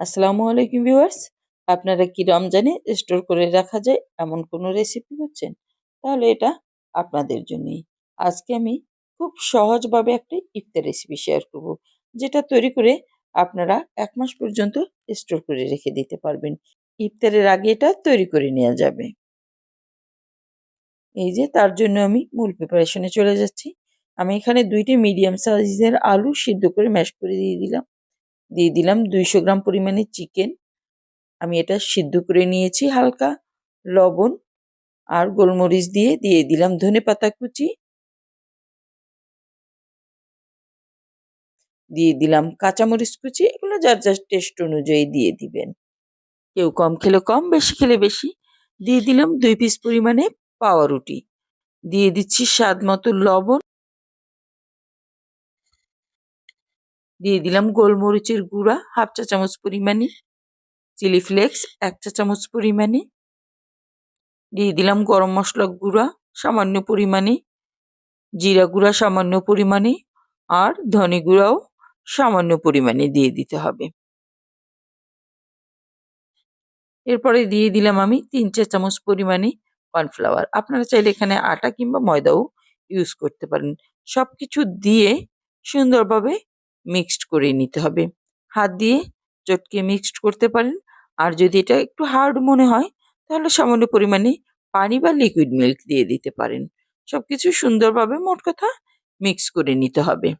আসসালামু আলাইকুম ভিউয়ার্স। আপনারা কি রমজানে স্টোর করে রাখা যায় এমন কোনো রেসিপি হচ্ছেন তাহলে এটা আপনাদের জন্যই। আজকে আমি খুব সহজভাবে একটা ইফতার রেসিপি শেয়ার করব, যেটা তৈরি করে আপনারা এক মাস পর্যন্ত স্টোর করে রেখে দিতে পারবেন। ইফতারের আগে এটা তৈরি করে নেওয়া যাবে। এই যে তার জন্য আমি মূল প্রিপারেশনে চলে যাচ্ছি। আমি এখানে দুইটি মিডিয়াম সাইজের আলু সিদ্ধ করে ম্যাশ করে দিয়ে দিলাম। দিয়ে দিলাম দুইশো গ্রাম পরিমাণে চিকেন। আমি এটা সিদ্ধ করে নিয়েছি হালকা লবণ আর গোলমরিচ দিয়ে দিয়ে দিলাম ধনে পাতা কুচি। দিয়ে দিলাম কাঁচামরিচ কুচি, এগুলো যার যার টেস্ট অনুযায়ী দিয়ে দিবেন। কেউ কম খেলে কম, বেশি খেলে বেশি। দিয়ে দিলাম দুই পিস পরিমাণে পাওয়া রুটি দিয়ে দিচ্ছি স্বাদ মতো লবণ। দিয়ে দিলাম গোলমরিচের গুঁড়া, হাফ চা চামচ পরিমাণে, চিলি ফ্লেক্স, এক চা চামচ পরিমাণে, দিয়ে দিলাম গরম মশলা গুঁড়া, সামান্য পরিমাণে, জিরা গুঁড়া সামান্য পরিমাণে আর ধনে গুঁড়াও সামান্য পরিমাণে দিয়ে দিতে হবে। এরপরে দিয়ে দিলাম আমি তিন চা চামচ পরিমাণে কর্নফ্লাওয়ার। আপনারা চাইলে এখানে আটা কিংবা ময়দাও ইউজ করতে পারেন। সব কিছু দিয়ে সুন্দরভাবে মিক্সড করে নিতে হবে। হাত দিয়ে চটকে মিক্সড করতে পারেন। আর যদি এটা একটু হার্ড মনে হয়, তাহলে সামান্য পরিমাণে পানি বা লিকুইড মিল্ক দিয়ে দিতে পারেন। সব কিছু সুন্দরভাবে মোট কথা মিক্স করে নিতে হবে।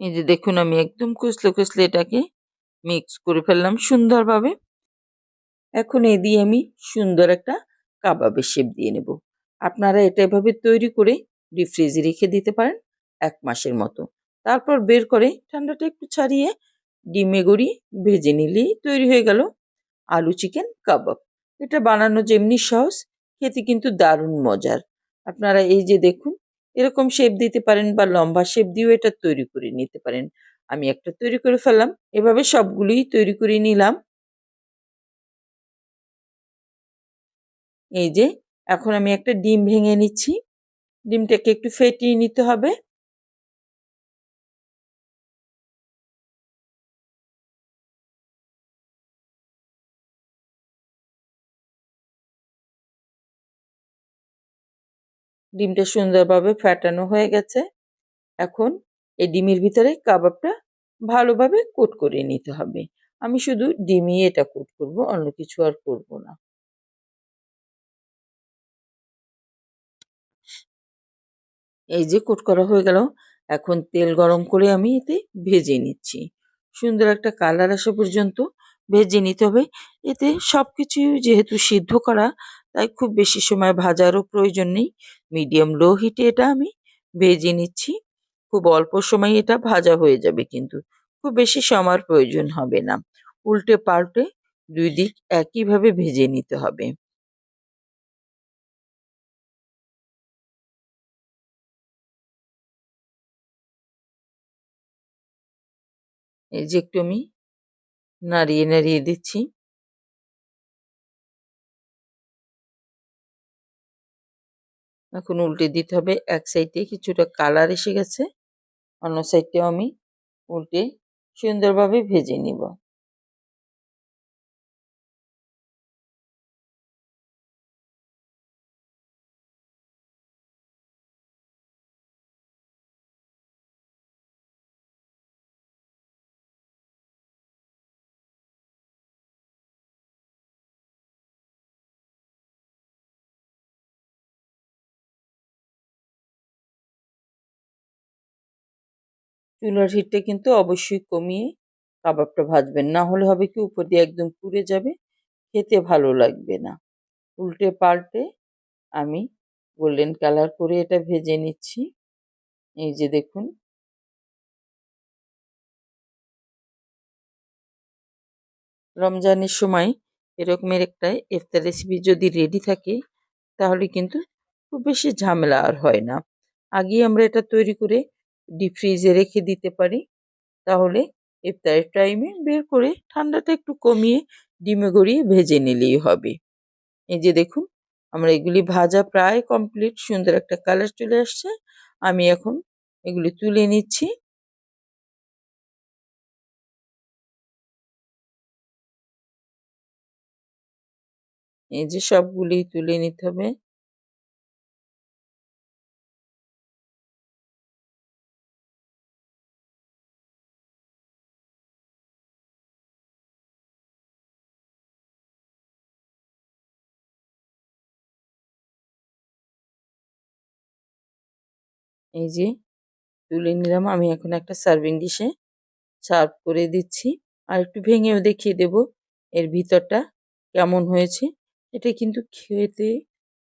এই যে দেখুন, আমি একদম কুচলে কুচলে এটাকে মিক্স করে ফেললাম সুন্দরভাবে। এখন এ দিয়ে আমি সুন্দর একটা কাবাবের শেপ দিয়ে নেব। আপনারা এটা এভাবে তৈরি করে ডিপ ফ্রিজে রেখে দিতে পারেন এক মাসের মতো। তারপর বের করে ঠান্ডাটা একটু ছাড়িয়ে ডিমে গড়ি ভেজে নিলেই তৈরি হয়ে গেল আলু চিকেন কাবাব। এটা বানানো যেমনি সহজ, খেতে কিন্তু দারুণ মজার। আপনারা এই যে দেখুন, এরকম শেপ দিতে পারেন বা লম্বা শেপ দিয়েও এটা তৈরি করে নিতে পারেন। আমি একটা তৈরি করে ফেললাম, এভাবে সবগুলোই তৈরি করে নিলাম। এই যে এখন আমি একটা ডিম ভেঙে নিচ্ছি। ডিমটাকে একটু ফেটিয়ে নিতে হবে। ডিমটা সুন্দরভাবে ফ্যাটানো হয়ে গেছে। এখন এই ডিমের ভিতরে কাবাবটা ভালোভাবে কোট করে নিতে হবে। আমি শুধু ডিমই এটা কোট করব, অন্য কিছু আর করব না। এই যে কোট করা হয়ে গেল, এখন তেল গরম করে আমি এতে ভেজে নিচ্ছি। সুন্দর একটা কালার আসা পর্যন্ত ভেজে নিতে হবে। এতে সব কিছু যেহেতু সিদ্ধ করা, তাই খুব বেশি সময় ভাজারও প্রয়োজন নেই। মিডিয়াম লো হিটে এটা আমি ভেজে নিচ্ছি। খুব অল্প সময় এটা ভাজা হয়ে যাবে কিন্তু। খুব বেশি সময়ের প্রয়োজন হবে না। উল্টে পাল্টে দুই দিক একইভাবে ভেজে নিতে হবে। এই যে একটু আমি নাড়িয়ে নাড়িয়ে দিচ্ছি। এখন উল্টে দিতে হবে, এক সাইডে কিছুটা কালার এসে গেছে, অন্য সাইডটাও আমি উল্টে সুন্দরভাবে ভেজে নিব। চুলার হিটটা কিন্তু অবশ্যই কমিয়ে কাবাবটা ভাজবেন। না হলে হবে কি উপর দিয়ে একদম পুড়ে যাবে, খেতে ভালো লাগবে না। উল্টে পাল্টে আমি গোল্ডেন কালার করে এটা ভেজে নিচ্ছি। এই যে দেখুন। রমজানের সময় এরকমের একটা ইফতার রেসিপি যদি রেডি থাকে, তাহলে কিন্তু খুব বেশি ঝামেলা আর হয় না। আগেই আমরা এটা তৈরি করে ডিপ ফ্রিজে রেখে দিতে পারি। তাহলে ইফতারের টাইমে বের করে ঠান্ডাটা একটু কমিয়ে ডিমে গড়িয়ে ভেজে নিলেই হবে। এই যে দেখুন, আমরা এগুলি ভাজা প্রায় কমপ্লিট সুন্দর একটা কালার চলে আসছে। আমি এখন এগুলি তুলে নিচ্ছি। এই যে সবগুলি তুলে নিতে হবে। এই যে তুলে নিলাম, আমি এখন একটা সার্ভিং ডিশে সার্ভ করে দিচ্ছি। আর একটু ভেঙেও দেখিয়ে দেব এর ভিতরটা কেমন হয়েছে। এটা কিন্তু খেতে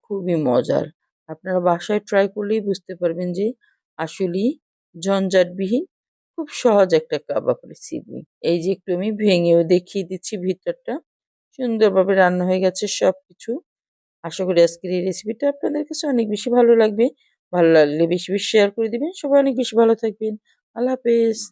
খুবই মজার। আপনারা বাসায় ট্রাই করলেই বুঝতে পারবেন যে আসলেই ঝঞ্ঝাটবিহীন খুব সহজ একটা কাবাব রেসিপি এই যে একটু আমি ভেঙেও দেখিয়ে দিচ্ছি ভিতরটা। সুন্দরভাবে রান্না হয়ে গেছে সব কিছু আশা করি আজকের এই রেসিপিটা আপনাদের কাছে অনেক বেশি ভালো লাগবে। ভালো লাগলে বেশি বেশি শেয়ার করে দিবেন। সবাই অনেক বেশি ভালো থাকবেন। আল্লাহ হাফেজ।